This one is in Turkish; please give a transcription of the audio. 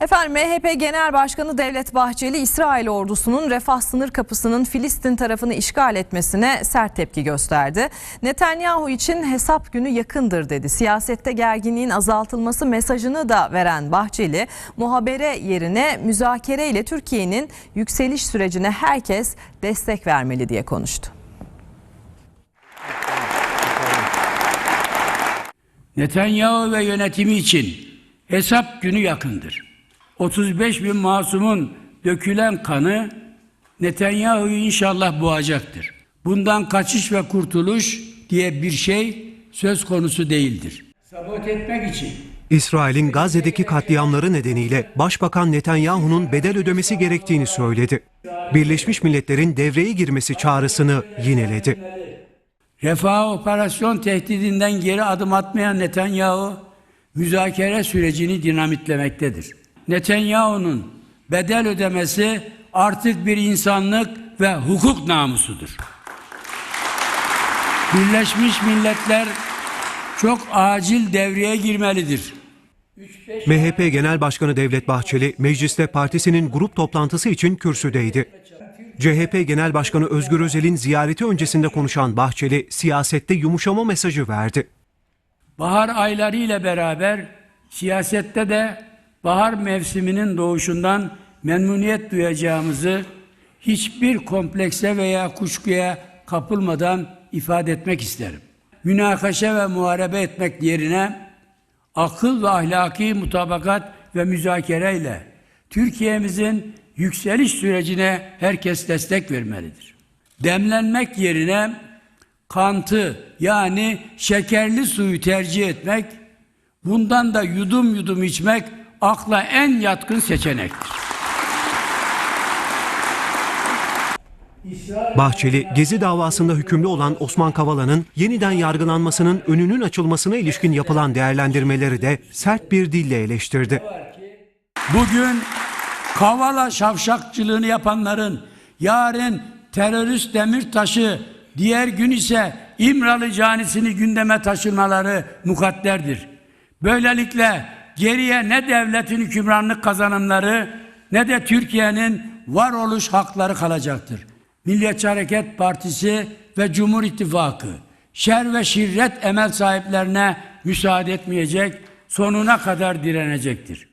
Efendim MHP Genel Başkanı Devlet Bahçeli İsrail ordusunun Refah sınır kapısının Filistin tarafını işgal etmesine sert tepki gösterdi. Netanyahu için hesap günü yakındır dedi. Siyasette gerginliğin azaltılması mesajını da veren Bahçeli, muhabere yerine müzakere ile Türkiye'nin yükseliş sürecine herkes destek vermeli diye konuştu. Netanyahu ve yönetimi için hesap günü yakındır. 35 bin masumun dökülen kanı Netanyahu'yu inşallah boğacaktır. Bundan kaçış ve kurtuluş diye bir şey söz konusu değildir. Sabot etmek için İsrail'in Gazze'deki katliamları nedeniyle Başbakan Netanyahu'nun bedel ödemesi gerektiğini söyledi. Birleşmiş Milletler'in devreye girmesi çağrısını yineledi. refah operasyon tehdidinden geri adım atmayan Netanyahu müzakere sürecini dinamitlemektedir. Netanyahu'nun bedel ödemesi artık bir insanlık ve hukuk namusudur. Birleşmiş Milletler çok acil devreye girmelidir. MHP Genel Başkanı Devlet Bahçeli, mecliste partisinin grup toplantısı için kürsüdeydi. CHP Genel Başkanı Özgür Özel'in ziyareti öncesinde konuşan Bahçeli, siyasette yumuşama mesajı verdi. Bahar ayları ile beraber siyasette de bahar mevsiminin doğuşundan memnuniyet duyacağımızı hiçbir komplekse veya kuşkuya kapılmadan ifade etmek isterim. Münakaşa ve muharebe etmek yerine akıl ve ahlaki mutabakat ve müzakereyle Türkiye'mizin yükseliş sürecine herkes destek vermelidir. Demlenmek yerine kantı yani şekerli suyu tercih etmek, bundan da yudum yudum içmek akla en yatkın seçenektir. Bahçeli, Gezi davasında hükümlü olan Osman Kavala'nın yeniden yargılanmasının önünün açılmasına ilişkin yapılan değerlendirmeleri de sert bir dille eleştirdi. Bugün Kavala şavşakçılığını yapanların yarın terörist Demirtaş'ı diğer gün ise İmralı canisini gündeme taşımaları mukadderdir. Böylelikle geriye ne devletin hükümranlık kazanımları ne de Türkiye'nin varoluş hakları kalacaktır. Milliyetçi Hareket Partisi ve Cumhur İttifakı şer ve şirret emel sahiplerine müsaade etmeyecek, sonuna kadar direnecektir.